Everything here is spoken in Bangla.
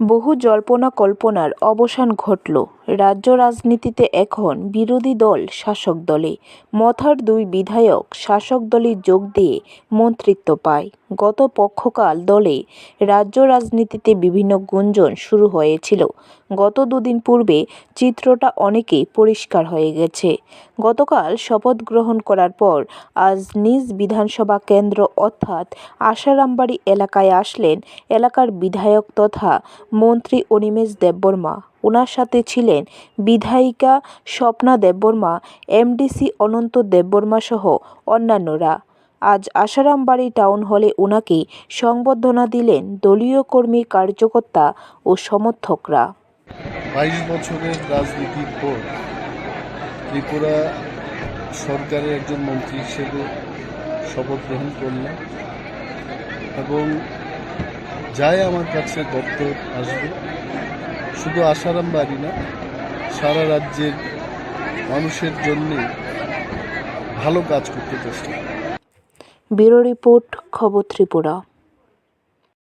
বহু জল্পনা কল্পনার অবসান ঘটল। রাজ্য রাজনীতিতে এখন বিরোধী দল, শাসক দলে মথার দুই বিধায়ক, শাসক দলে যোগ দিয়ে মন্ত্রিত্ব পায়। গত পক্ষকাল দলে রাজ্য রাজনীতিতে বিভিন্ন গুঞ্জন শুরু হয়েছিল। গত দুদিন পূর্বে চিত্রটা অনেকেই পরিষ্কার হয়ে গেছে। গতকাল শপথ গ্রহণ করার পর আজ নিজ বিধানসভা কেন্দ্র অর্থাৎ আশারামবাড়ি এলাকায় আসলেন এলাকার বিধায়ক তথা মন্ত্রী অনিমেষ দেববর্মা। ওনার সাথে ছিলেন বিধায়িকা স্বপ্না দেববর্মা, এমডিসি অনন্ত দেববর্মা সহ অন্যান্যরা। আজ আশারামবাড়ি টাউন হলে ওনাকে সংবর্ধনা দিলেন দলীয় কর্মী কার্যকর্তা ও সমর্থকরা। বাইশ বছরের রাজনীতির পর ত্রিপুরা সরকারের একজন মন্ত্রী হিসেবে শপথ গ্রহণ করলাম এবং যাই আমার কাছে দপ্তর আসবে শুধু আসারাম বাড়ি না, সারা রাজ্যের মানুষের জন্য ভালো কাজ করতে চেষ্টা। ব্যুরো রিপোর্ট, খবর ত্রিপুরা